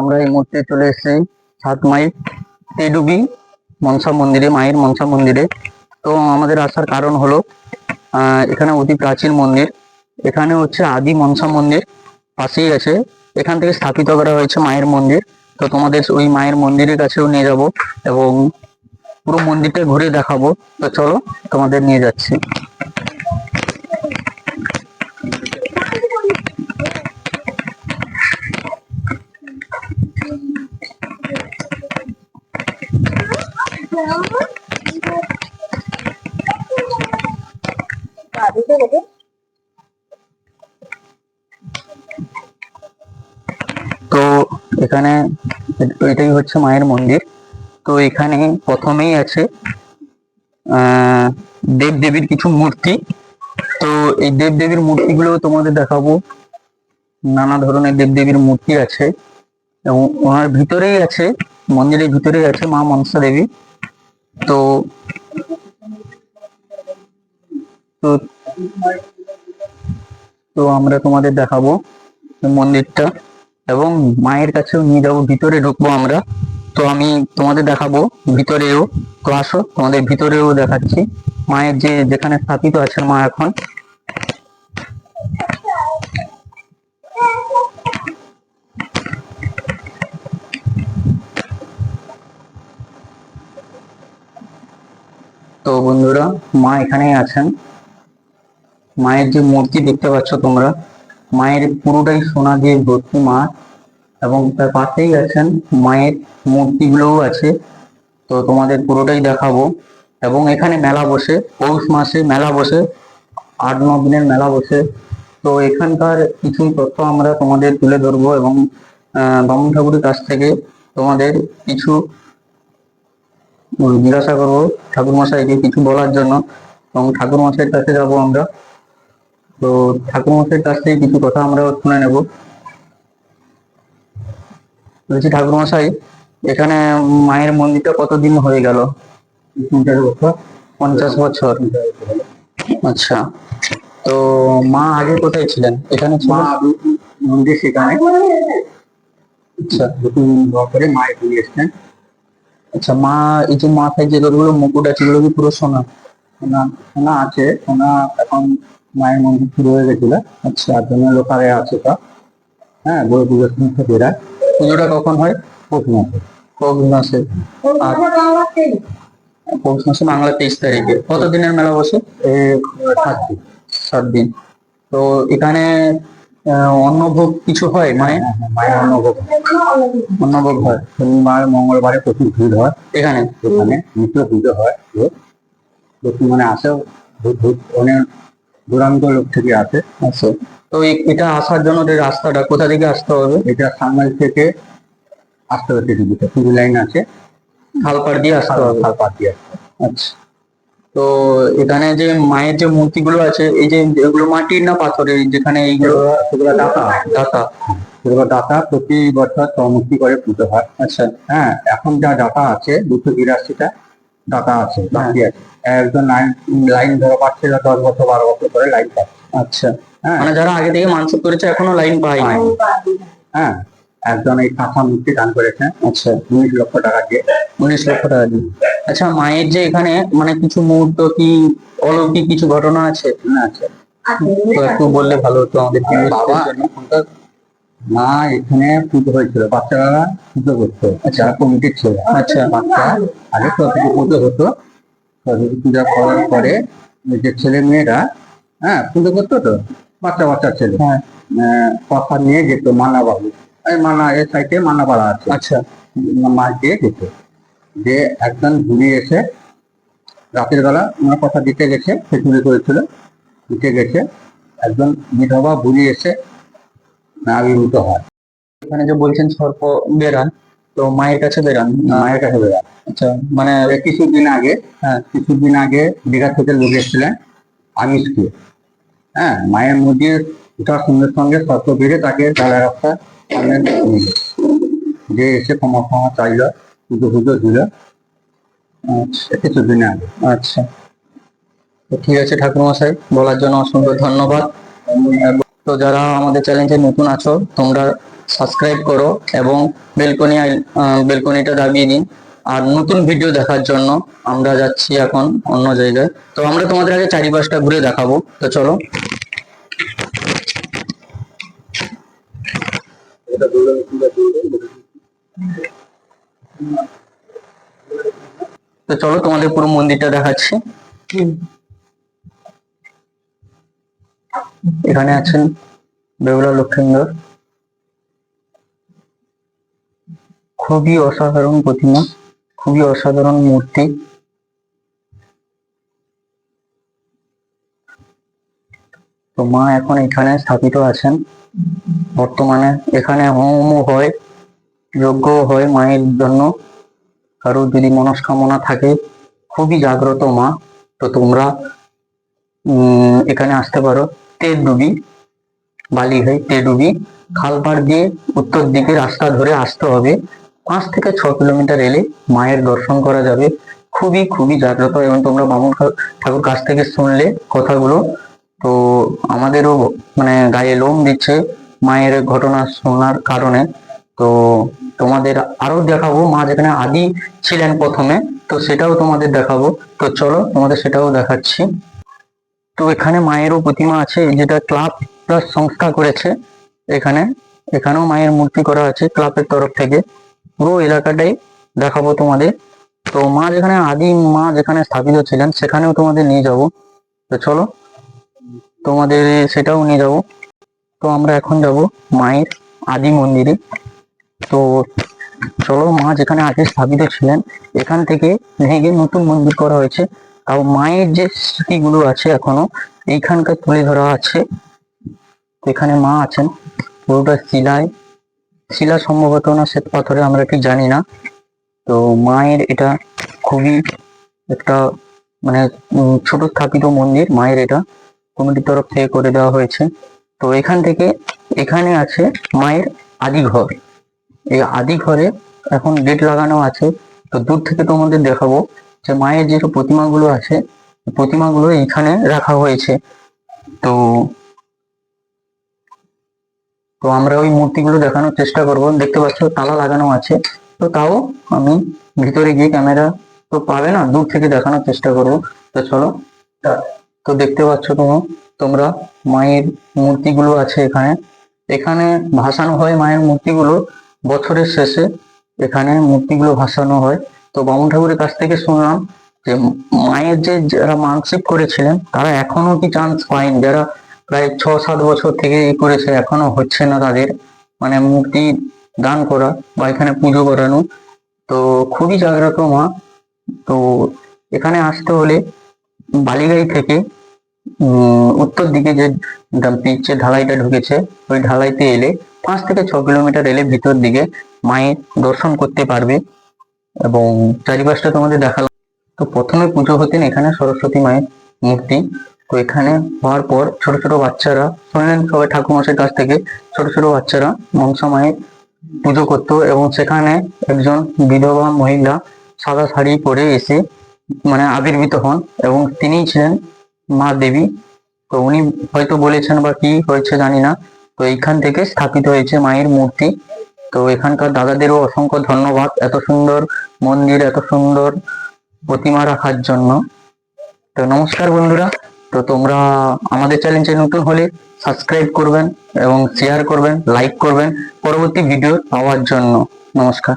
আমরা এই মুহূর্তে চলে এসেছি সাত মাইল তেডুবি মনসা মন্দিরে, মায়ের মনসা মন্দিরে। তো আমাদের আসার কারণ হলো এখানে অতি প্রাচীন মন্দির। এখানে হচ্ছে আদি মনসা মন্দির পাশেই আছে। এখান থেকে স্থাপিত করা হয়েছে মায়ের মন্দির। তো তোমাদের ওই মায়ের মন্দিরের কাছেও নিয়ে যাব এবং পুরো মন্দিরটা ঘুরে দেখাবো। তো চলো তোমাদের নিয়ে যাচ্ছি। তো এখানে এটাই হচ্ছে মায়ের মন্দির। তো এখানে প্রথমেই আছে দেব দেবীর কিছু মূর্তি। তো এই দেব দেবীর মূর্তিগুলো তোমাদের দেখাবো। নানা ধরনের দেব দেবীর মূর্তি আছে। এবং ওনার ভিতরেই আছে, মন্দিরের ভিতরেই আছে মা মনসা দেবী তো তো তো আমরা তোমাদের দেখাবো মন্দিরটা এবং মায়ের কাছেও নিয়ে যাব, ভিতরে ঢুকবো আমরা। তো আমি তোমাদের দেখাবো ভিতরেও। তো আসো, তোমাদের ভিতরেও দেখাচ্ছি। মায়ের যে যেখানে স্থাপিত আছেন মা এখন তো বন্ধুরা মা এখানেই আছেন। মায়ের যে মূর্তি দেখতে পাচ্ছ তোমরা মায়ের পুরোটাই সোনা দিয়ে ভর্তি মা এবং তার পাশেই আছেন মায়ের মূর্তিগুলোও আছে। তো তোমাদের পুরোটাই দেখাবো। এবং এখানে মেলা বসে পৌষ মাসে মেলা বসে আট ন দিনের মেলা বসে। তো এখানকার কিছু তথ্য আমরা তোমাদের তুলে ধরবো এবং আহ, বামুন ঠাকুরের কাছ থেকে তোমাদের কিছু জিজ্ঞাসা করব ঠাকুর মশাইকে কিছু বলার জন্য। এবং ঠাকুর মশাইয়ের কাছে যাব আমরা। তো ঠাকুর মশাইয়ের কাছ থেকে কিছু কথা আমরা শুনে নেব। বলছি ঠাকুর মশাই এখানে মায়ের মন্দিরটা কতদিন হয়ে গেল? পঞ্চাশ বছর? পঞ্চাশ বছর। আচ্ছা। তো মা আগে কোথায় ছিলেন? এখানে মা মন্দির সেখানে। আচ্ছা নতুন করে মা এখানে এসছেন। আচ্ছা মা এই যে মাথায় যে যতগুলো মুকুট আছে এগুলো কি পুরো সোনা? সোনা সোনা আছে সোনা এখন মায়ের মন্দির শুরু হয়ে গেছিল। আচ্ছা জন্য লোকারে আছে তো। হ্যাঁ বই পুজোর সময় থেকে এরা। পুজোটা কখন হয়? পৌষ মাসে। পৌষ মাসে। আর পৌষ মাসে বাংলা তেইশ তারিখে। কত দিনের মেলা বসে? এই সাত দিন। সাত দিন। তো এখানে অন্নভোগ কিছু হয় মায়ের? হ্যাঁ, হ্যাঁ, মায়ের অন্নভোগ। অন্নভোগ হয়। শনিবার মঙ্গলবারে প্রচুর ভিড় হয়। এখানে? সেখানে নিত্য পুজো হয়। প্রচুর মানে আসে অনেক দূরান্ত লোক থেকে আসে। আচ্ছা। তো এটা আসার জন্য যে রাস্তাটা কোথা থেকে আসতে হবে? এটা সামনে থেকে আসতে হবে পুরী লাইন আছে। খালপাড় দিয়ে আসতে হবে? খালপাত দিয়ে আচ্ছা। তো এখানে যে মায়ের যে মূর্তিগুলো আছে এই যে এগুলো মাটির না পাথরের? যেখানে এইগুলো সেগুলো দাতা দাতা সেগুলো দাতা প্রতি বছর চমুক্তি করে পুজো হয়। আচ্ছা। হ্যাঁ এখন যা ডাটা আছে দুশো বিরাশিটা ডাটা আছে বাকি আছে। একজন লাইন লাইন ধরে পাচ্ছে দশ বছর বারো বছর করে লাইন পাচ্ছে। আচ্ছা। হ্যাঁ। মানে যারা আগে থেকে মানসিক করেছে এখনও লাইন পায়নি। হ্যাঁ। একজন এই কাঁথা মূর্তি দান করেছেন। আচ্ছা। উনিশ লক্ষ টাকা দিয়ে। উনিশ লক্ষ টাকা দিয়ে। আচ্ছা মায়ের যে এখানে মানে কিছু মুহূর্ত কি অলৌকিক কিছু ঘটনা আছে? হ্যাঁ, আছে। তো একটু বললে ভালো হতো আমাদের বাবা মা এখানে পুজো হয়েছিল বাচ্চারা পুজো করতো যারা কমিটির ছিল। আচ্ছা। বাচ্চা আগে সরস্বতী পুজো হতো। সরস্বতী পূজা করার পরে ওই যে ছেলে মেয়েরা হ্যাঁ পুজো করতো তো? বাচ্চা বাচ্চা ছেলে। হ্যাঁ। আহ, কথা নিয়ে যেত মানা বাবু মানা এর সাইডে মানা পাড়া আছে। আচ্ছা। মাছ দিয়ে যেত যে একজন ঘুরিয়ে এসে রাতের বেলা ওনার কথা দিতে গেছে সে চুরি করেছিল দিতে গেছে। একজন বিধবা বুড়ি এসে আবির্ভূত হয়। এখানে যে বলছেন সর্প বেরান তো মায়ের কাছে বেরান মায়ের কাছে বেড়া আচ্ছা মানে কিছুদিন আগে হ্যাঁ। কিছুদিন আগে দীঘা থেকে লোক এসেছিলেন আমিষ খেয়ে হ্যাঁ মায়ের মধ্যে ওঠার সঙ্গে সঙ্গে সর্প বেড়ে তাকে ডালা রাস্তা গেছে। যে এসে ক্ষমা ক্ষমা চাইল, পুজো পুজো দিল। আচ্ছা কিছুদিন আগে। আচ্ছা। তো ঠিক আছে ঠাকুর মশাই বলার জন্য অসংখ্য ধন্যবাদ। তো যারা আমাদের চ্যালেঞ্জে নতুন আছো, তোমরা সাবস্ক্রাইব করো এবং বেলকনি বেলকনিটা দাবিয়ে দিন আর নতুন ভিডিও দেখার জন্য আমরা যাচ্ছি এখন অন্য জায়গায়। তো আমরা তোমাদের আগে চারিপাশটা ঘুরে দেখাবো। তো চলো। তো চলো তোমাদের পুরো মন্দিরটা দেখাচ্ছি। এখানে আছেন বেহুলা লক্ষিন্দর। খুবই অসাধারণ প্রতিমা, খুবই অসাধারণ মূর্তি। তো মা এখন এখানে স্থাপিত আছেন। বর্তমানে এখানে হোমও হয় যজ্ঞ হয় মায়ের জন্য। কারও যদি মনস্কামনা থাকে, খুবই জাগ্রত মা। তো তোমরা এখানে আসতে পারো। তেডুবি বালিঘাই তেডুবি। খালপাড় দিয়ে উত্তর দিকে রাস্তা ধরে আসতে হবে। পাঁচ থেকে ছ কিলোমিটার এলে মায়ের দর্শন করা যাবে। খুবই খুবই জাগ্রত। এবং তোমরা বামুন ঠাকুর কাছ থেকে শুনলে কথাগুলো। তো আমাদেরও মানে গায়ে লোম দিচ্ছে মায়ের ঘটনা শোনার কারণে। তো তোমাদের আরও দেখাবো, মা যেখানে আদি ছিলেন প্রথমে, তো সেটাও তোমাদের দেখাবো। তো চলো তোমাদের সেটাও দেখাচ্ছি। তো এখানে মায়েরও প্রতিমা আছে যেটা ক্লাব প্লাস সংস্থা করেছে এখানে। এখানেও মায়ের মূর্তি করা আছে ক্লাবের তরফ থেকে। পুরো এলাকাটাই দেখাবো তোমাদের। তো মা যেখানে আদি মা যেখানে স্থাপিত ছিলেন, সেখানেও তোমাদের নিয়ে যাব। তো চলো তোমাদের সেটাও নিয়ে যাব। তো আমরা এখন যাব মায়ের আদি মন্দিরে। তো চলো মা যেখানে আগে স্থাপিত ছিলেন, এখান থেকে ভেঙে নতুন মন্দির করা হয়েছে। তাও মায়ের যে স্মৃতিগুলো আছে এখনও, এইখানকার তুলে ধরা আছে। এখানে মা আছেন, পুরোটা শিলায়। শিলা সম্ভবত না শ্বেত পাথরে, আমরা ঠিক জানি না। তো মায়ের এটা খুবই একটা মানে ছোট স্থাপিত মন্দির, মায়ের এটা। কমিটির তরফ থেকে করে দেওয়া হয়েছে। তো এখান থেকে এখানে আছে মায়ের আদি ঘর। এই আদি ঘরে এখন গেট লাগানো আছে। তো দূর থেকে তোমাদের দেখাবো যে মায়ের যে প্রতিমাগুলো আছে, প্রতিমাগুলো এখানে রাখা হয়েছে। তো তো আমরা ওই মূর্তিগুলো দেখানোর চেষ্টা করব। দেখতে পাচ্ছ তালা লাগানো আছে। তো তাও আমি ভিতরে গিয়ে ক্যামেরা তো পাবে না, দূর থেকে দেখানোর চেষ্টা করব। তো চলো তো দেখতে পাচ্ছ তোমরা তোমরা মায়ের মূর্তিগুলো আছে এখানে। এখানে ভাসানো হয় মায়ের মূর্তিগুলো বছরের শেষে। এখানে মূর্তিগুলো ভাসানো হয়। তো বামুন ঠাকুরের কাছ থেকে শুনলাম যে মায়ের যে যারা মানসিক করেছিলেন, তারা এখনও কি চান্স পায়নি? যারা প্রায় ছ সাত বছর থেকে ই করেছে, এখনও হচ্ছে না তাদের। মানে মূর্তি দান করা বা এখানে পুজো করানো। তো খুবই জাগ্রত মা। তো এখানে আসতে হলে বালিগাই থেকে উত্তর দিকে যে পিচের ঢালাইটা ঢুকেছে, ওই ঢালাইতে এলে পাঁচ থেকে ছ কিলোমিটার এলে ভিতর দিকে মায়ের দর্শন করতে পারবে এবং চারিপাশটা তোমাদের দেখালাম। তো প্রথমে পুজো হতেন এখানে সরস্বতী মায়ের মূর্তি। তো এখানে হওয়ার পর ছোট ছোট বাচ্চারা শুনলেন সবাই ঠাকুরমশাইয়ের কাছ থেকে, ছোট ছোট বাচ্চারা মনসা মায়ের পুজো করতো এবং সেখানে একজন বিধবা মহিলা সাদা শাড়ি পরে এসে মানে আবির্ভূত হন এবং তিনিই ছিলেন মা দেবী। তো উনি হয়তো বলেছেন বা কি হয়েছে জানি না। তো এইখান থেকে স্থাপিত হয়েছে মায়ের মূর্তি। তো এখানকার দাদাদেরও অসংখ্য ধন্যবাদ এত সুন্দর মন্দির, এত সুন্দর প্রতিমা রাখার জন্য। তো নমস্কার বন্ধুরা। তো তোমরা আমাদের চ্যানেলে নতুন হলে সাবস্ক্রাইব করবেন এবং শেয়ার করবেন লাইক করবেন পরবর্তী ভিডিও পাওয়ার জন্য। নমস্কার।